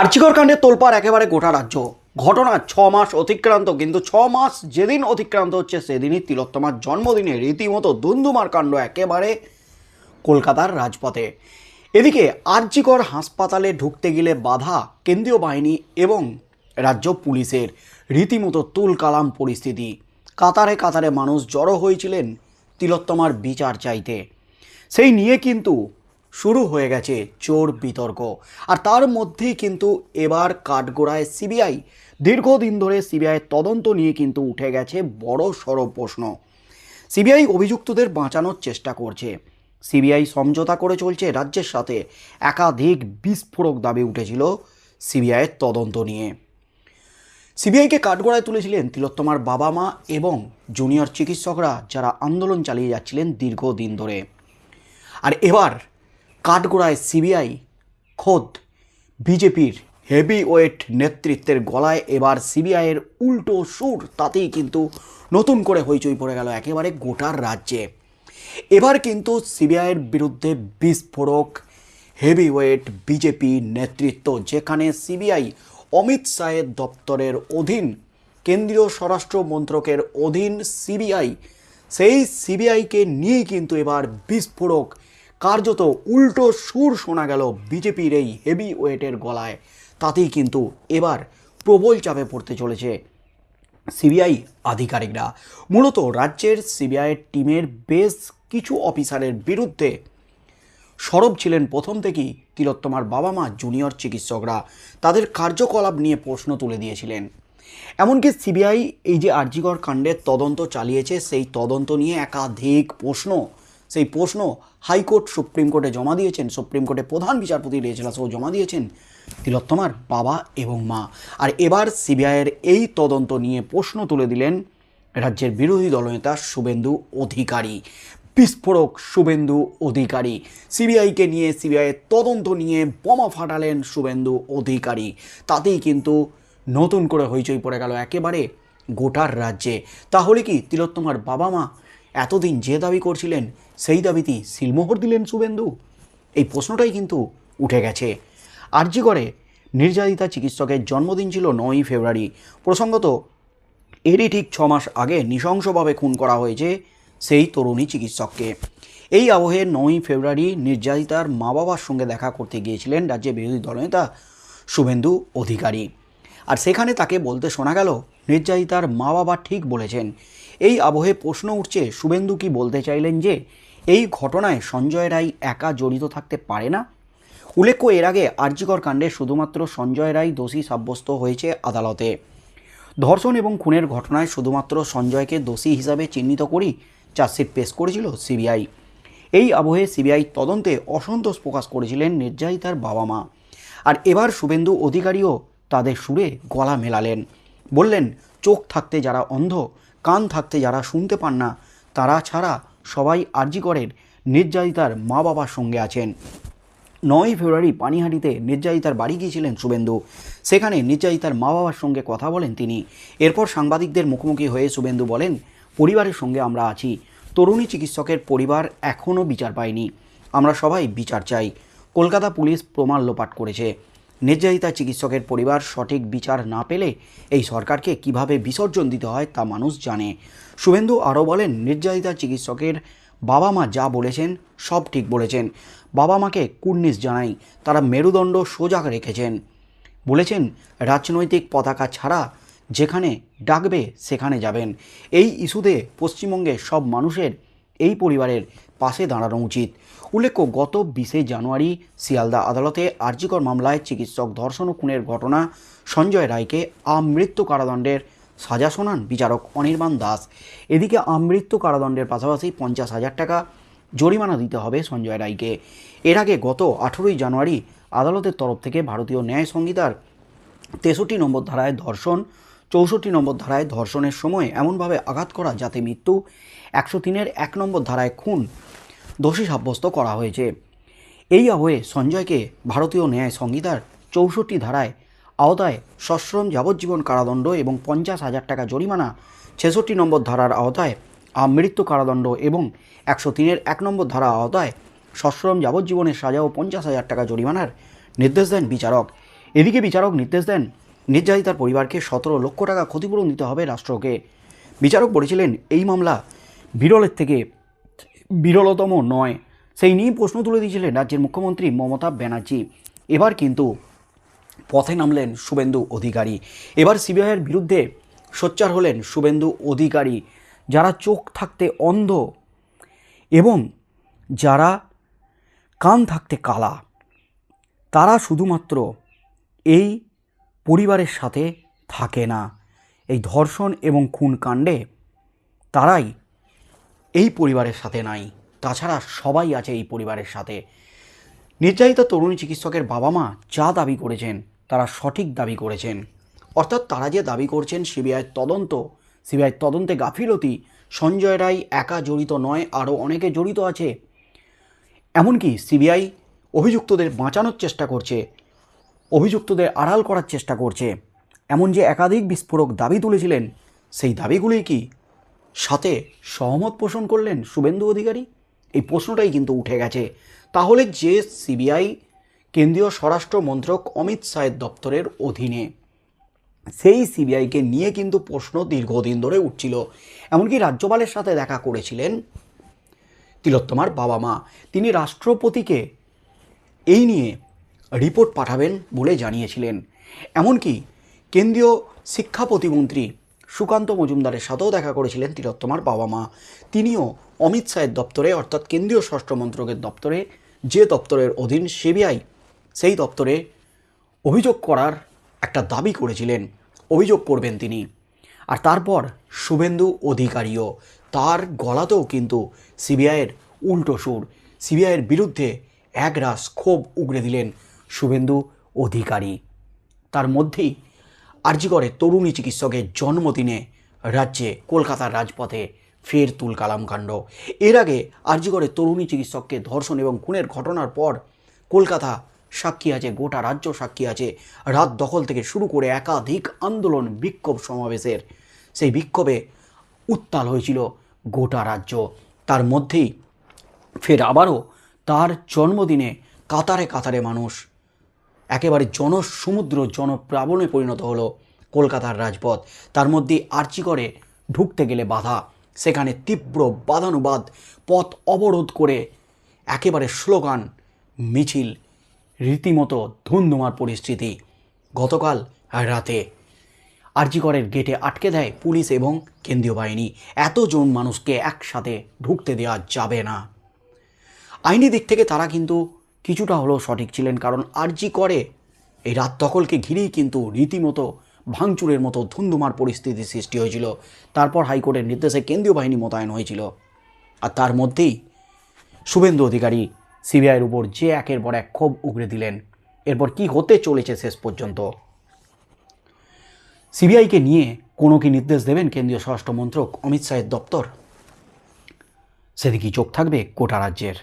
আর্চিকর কাণ্ডে তোলপাড় একেবারে গোটা রাজ্য। ঘটনা ছ মাস অতিক্রান্ত, কিন্তু ছ মাস যেদিন অতিক্রান্ত হচ্ছে, সেদিনই তিলোত্তমার জন্মদিনে রীতিমতো দুন্দুমার কাণ্ড একেবারে কলকাতার রাজপথে। এদিকে আর্জিকর হাসপাতালে ঢুকতে গেলে বাধা কেন্দ্রীয় বাহিনী এবং রাজ্য পুলিশের। রীতিমতো তুলকালাম পরিস্থিতি। কাতারে কাতারে মানুষ জড়ো হয়েছিলেন তিলোত্তমার বিচার চাইতে। সেই নিয়ে কিন্তু শুরু হয়ে গেছে চোর বিতর্ক। আর তার মধ্যেই কিন্তু এবার কাঠগোড়ায় সিবিআই, দীর্ঘদিন ধরে সিবিআইয়ের তদন্ত নিয়ে কিন্তু উঠে গেছে বড় সড় প্রশ্ন। সিবিআই অভিযুক্তদের বাঁচানোর চেষ্টা করছে। সিবিআই সমঝোতা করে চলছে রাজ্যের সাথে। একাধিক বিস্ফোরক দাবি উঠেছিল সিবিআইয়ের তদন্ত নিয়ে। সিবিআইকে কাঠগড়ায় তুলেছিলেন তিলোত্তমার বাবা মা এবং জুনিয়র চিকিৎসকরা যারা আন্দোলন চালিয়ে যাচ্ছিলেন দীর্ঘদিন ধরে। আর এবার কাঠগোড়ায় সিবিআই, খোদ বিজেপির হেভি ওয়েট নেতৃত্বের গলায় এবার সিবিআইয়ের উল্টো সুর, তাতেই কিন্তু নতুন করে হইচই পড়ে গেল একেবারে গোটার রাজ্যে। এবার কিন্তু সিবিআইয়ের বিরুদ্ধে বিস্ফোরক হেভি ওয়েট বিজেপি নেতৃত্ব, যেখানে সিবিআই অমিত শাহের দপ্তরের অধীন, কেন্দ্রীয় স্বরাষ্ট্র মন্ত্রকের অধীন সিবিআই, সেই সিবিআইকে নিয়ে কিন্তু এবার বিস্ফোরক কার্যত উল্টো সুর শোনা গেল বিজেপির এই হেভি ওয়েটের গলায়। তাতেই কিন্তু এবার প্রবল চাপে পড়তে চলেছে সিবিআই আধিকারিকরা। মূলত রাজ্যের সিবিআইয়ের টিমের বেশ কিছু অফিসারের বিরুদ্ধে সরব ছিলেন প্রথম থেকেই তিলোত্তমার বাবা মা জুনিয়র চিকিৎসকরা। তাদের কার্যকলাপ নিয়ে প্রশ্ন তুলে দিয়েছিলেন। এমনকি সিবিআই এই যে আরজিকর কাণ্ডের তদন্ত চালিয়েছে, সেই তদন্ত নিয়ে একাধিক প্রশ্ন সেই প্রশ্ন হাইকোর্ট সুপ্রিম কোর্টে জমা দিয়েছেন। সুপ্রিম কোর্টে প্রধান বিচারপতি রেজলাসও জমা দিয়েছেন তিলোত্তমার বাবা এবং মা। আর এবার সিবিআইয়ের এই তদন্ত নিয়ে প্রশ্ন তুলে দিলেন রাজ্যের বিরোধী দলনেতা শুভেন্দু অধিকারী। বিস্ফোরক শুভেন্দু অধিকারী। সিবিআইকে নিয়ে সিবিআইয়ের তদন্ত নিয়ে বোমা ফাটালেন শুভেন্দু অধিকারী। তাতেই কিন্তু নতুন করে হইচই পড়ে গেল একেবারে গোটার রাজ্যে। তাহলে কি তিলোত্তমার বাবা মা এতদিন যে দাবি করছিলেন, সেই দাবিতেই সিলমোহর দিলেন শুভেন্দু। এই প্রশ্নটাই কিন্তু উঠে গেছে। আরজি করে নির্যাতিতা চিকিৎসকের জন্মদিন ছিল নয়ই ফেব্রুয়ারি। প্রসঙ্গত, এরই ঠিক ছ মাস আগে নৃশংসভাবে খুন করা হয়েছে সেই তরুণী চিকিৎসককে। এই আবহে নয়ই ফেব্রুয়ারি নির্যাতিতার মা বাবার সঙ্গে দেখা করতে গিয়েছিলেন রাজ্যের বিরোধী দলনেতা শুভেন্দু অধিকারী। আর সেখানে তাকে বলতে শোনা গেল নির্যাতিতার মা বাবা ঠিক বলেছেন। এই আবহে প্রশ্ন উঠছে, শুভেন্দু কি বলতে চাইলেন যে, এই ঘটনায় সঞ্জয় রায় একা জড়িত থাকতে পারে না? উল্লেখ্য, এর আগে আরজিকর কাণ্ডে শুধুমাত্র সঞ্জয় রায় দোষী সাব্যস্ত হয়েছে আদালতে। ধর্ষণ এবং খুনের ঘটনায় শুধুমাত্র সঞ্জয়কে দোষী হিসাবে চিহ্নিত করেই চার্জশিট পেশ করেছিল সিবিআই। এই আবহে সিবিআই তদন্তে অসন্তোষ প্রকাশ করেছিলেন নির্যাতিতার বাবা মা আর এবার শুভেন্দু অধিকারীও তাদের সুরে গলা মেলালেন। বললেন, চোখ থাকতে যারা অন্ধ, কান থাকতে যারা শুনতে পান না, তারা ছাড়া সবাই আরজিকরের নির্যাতিতার মা বাবার সঙ্গে আছেন। নয় ফেব্রুয়ারি পানিহাটিতে নির্যাতিতার বাড়ি গিয়েছিলেন শুভেন্দু। সেখানে নির্যাতিতার মা বাবার সঙ্গে কথা বলেন তিনি। এরপর সাংবাদিকদের মুখোমুখি হয়ে শুভেন্দু বলেন, পরিবারের সঙ্গে আমরা আছি। তরুণী চিকিৎসকের পরিবার এখনও বিচার পায়নি। আমরা সবাই বিচার চাই। কলকাতা পুলিশ প্রমাণ লোপাট করেছে। নির্যাতিতা চিকিৎসকের পরিবার সঠিক বিচার না পেলে এই সরকারকে কীভাবে বিসর্জন দিতে হয় তা মানুষ জানে। শুভেন্দু আরও বলেন, নির্যাতিতা চিকিৎসকের বাবা মা যা বলেছেন, সব ঠিক বলেছেন। বাবা মাকে কুর্নিশ জানাই, তারা মেরুদণ্ড সোজা রেখেছেন। বলেছেন, রাজনৈতিক পতাকা ছাড়া যেখানে ডাকবে সেখানে যাবেন। এই ইস্যুতে পশ্চিমবঙ্গে সব মানুষের এই পরিবারের পাশে দাঁড়ানো উচিত। উল্লেখ্য, গত বিশে জানুয়ারি শিয়ালদা আদালতে আর্জিকর মামলায় চিকিৎসক ধর্ষণ ও খুনের ঘটনা, সঞ্জয় রায়কে আমৃত্যু কারাদণ্ডের সাজা শোনান বিচারক অনির্বাণ দাস। এদিকে আমৃত্যু কারাদণ্ডের পাশাপাশি পঞ্চাশ হাজার টাকা জরিমানা দিতে হবে সঞ্জয় রায়কে। এর আগে গত আঠেরোই জানুয়ারি আদালতের তরফ থেকে ভারতীয় ন্যায় সংহিতার তেষট্টি নম্বর ধারায় ধর্ষণ চৌষট্টি নম্বর ধারায় ধর্ষণের সময় এমনভাবে আঘাত করা যাতে মৃত্যু, একশো তিনের এক নম্বর ধারায় খুন দোষী সাব্যস্ত করা হয়েছে। এই আবহে সঞ্জয়কে ভারতীয় ন্যায় সংহিতার চৌষট্টি ধারায় আওতায় সশ্রম যাবজ্জীবন কারাদণ্ড এবং পঞ্চাশ হাজার টাকা জরিমানা ছেষট্টি নম্বর ধারার আওতায় আমৃত্যু কারাদণ্ড এবং একশো তিনের এক নম্বর ধারা আওতায় সশ্রম যাবজ্জীবনের সাজা ও পঞ্চাশ হাজার টাকা জরিমানার নির্দেশ দেন বিচারক। এদিকে বিচারক নির্দেশ দেন নির্যাতিতার পরিবারকে সতেরো লক্ষ টাকা ক্ষতিপূরণ দিতে হবে রাষ্ট্রকে। বিচারক বলেছিলেন, এই মামলা বিরলের থেকে বিরলতম নয়। সেই নিয়ে প্রশ্ন তুলে দিয়েছিলেন রাজ্যের মুখ্যমন্ত্রী মমতা ব্যানার্জি। এবার কিন্তু পথে নামলেন শুভেন্দু অধিকারী। এবার সিবিআইয়ের বিরুদ্ধে সোচ্চার হলেন শুভেন্দু অধিকারী, যারা চোখ থাকতে অন্ধ এবং যারা কান থাকতে কালা। তারা শুধুমাত্র এই পরিবারের সাথে থাকে না। এই ধর্ষণ এবং খুন কাণ্ডে তারাই এই পরিবারের সাথে নাই। তাছাড়া সবাই আছে এই পরিবারের সাথে। নির্যাতিত তরুণী চিকিৎসকের বাবা মা যা দাবি করেছেন, তারা সঠিক দাবি করেছেন। অর্থাৎ তারা যে দাবি করছেন সিবিআইয়ের তদন্ত সিবিআইয়ের তদন্তে গাফিলতি, সঞ্জয় রায় একা জড়িত নয়, আরও অনেকে জড়িত আছে। এমনকি সিবিআই অভিযুক্তদের বাঁচানোর চেষ্টা করছে। অভিযুক্তদের আড়াল করার চেষ্টা করছে। এমন যে একাধিক বিস্ফোরক দাবি তুলেছিলেন, সেই দাবিগুলি কি সাথে সহমত পোষণ করলেন শুভেন্দু অধিকারী? এই প্রশ্নটাই কিন্তু উঠে গেছে। তাহলে যে সিবিআই, কেন্দ্রীয় স্বরাষ্ট্র মন্ত্রক অমিত শাহের দপ্তরের অধীনে, সেই সিবিআইকে নিয়ে কিন্তু প্রশ্ন দীর্ঘদিন ধরে উঠছিল। এমনকি রাজ্যপালের সাথে দেখা করেছিলেন তিলোত্তমার বাবা মা। তিনি রাষ্ট্রপতিকে এই নিয়ে রিপোর্ট পাঠাবেন বলে জানিয়েছিলেন। এমনকি কেন্দ্রীয় শিক্ষা প্রতিমন্ত্রী সুকান্ত মজুমদারের সাথেও দেখা করেছিলেন তিলোত্তমার বাবা মা তিনিও অমিত শাহের দপ্তরে, অর্থাৎ কেন্দ্রীয় স্বরাষ্ট্র মন্ত্রকের দপ্তরে, যে দপ্তরের অধীন সিবিআই সেই দপ্তরে অভিযোগ করার একটা দাবি করেছিলেন। অভিযোগ করবেন তিনি। আর তারপর শুভেন্দু অধিকারীও, তার গলাতেও কিন্তু সিবিআইয়ের উল্টো সুর, সিবিআইয়ের বিরুদ্ধে একরাশ ক্ষোভ উগড়ে দিলেন শুভেন্দু অধিকারী। তার মধ্যেই আরজিগড়ে তরুণী চিকিৎসকের জন্মদিনে রাজ্যে কলকাতার রাজপথে ফের তুলকালাম কাণ্ড। এর আগে আরজিগড়ে তরুণী চিকিৎসককে ধর্ষণ এবং খুনের ঘটনার পর কলকাতা সাক্ষী আছে, গোটা রাজ্য সাক্ষী আছে। রাত দখল থেকে শুরু করে একাধিক আন্দোলন বিক্ষোভ সমাবেশের। সেই বিক্ষোভে উত্তাল হয়েছিল গোটা রাজ্য। তার মধ্যেই ফের আবারও তার জন্মদিনে কাতারে কাতারে মানুষ একেবারে জনসমুদ্র, জনপ্লাবনে পরিণত হলো কলকাতার রাজপথ। তার মধ্যে আর্চি করে ঢুকতে গেলে বাধা। সেখানে তীব্র বাদানুবাদ পথ অবরোধ করে একেবারে স্লোগান, মিছিল, রীতিমতো ধুমধুমার পরিস্থিতি। গতকাল রাতে আরজিকরের গেটে আটকে দেয় পুলিশ এবং কেন্দ্রীয় বাহিনী। এতজন মানুষকে একসাথে ঢুকতে দেওয়া যাবে না। আইনি দিক থেকে তারা কিন্তু কিছুটা হলেও সঠিক ছিলেন, কারণ আরজি করে এই রাত দখলকে ঘিরেই কিন্তু রীতিমতো ভাঙচুরের মতো ধুন্ধুমার পরিস্থিতি সৃষ্টি হয়েছিল। তারপর হাইকোর্টের নির্দেশে কেন্দ্রীয় বাহিনী মোতায়েন হয়েছিল। আর তার মধ্যেই শুভেন্দু অধিকারী সিবিআইয়ের উপর যে একের পর এক ক্ষোভ উগড়ে দিলেন, এরপর কি হতে চলেছে শেষ পর্যন্ত? সিবিআইকে নিয়ে কোনো কি নির্দেশ দেবেন কেন্দ্রীয় স্বরাষ্ট্রমন্ত্রক অমিত শাহের দপ্তর? সেদিকেই চোখ থাকবে গোটা রাজ্যের।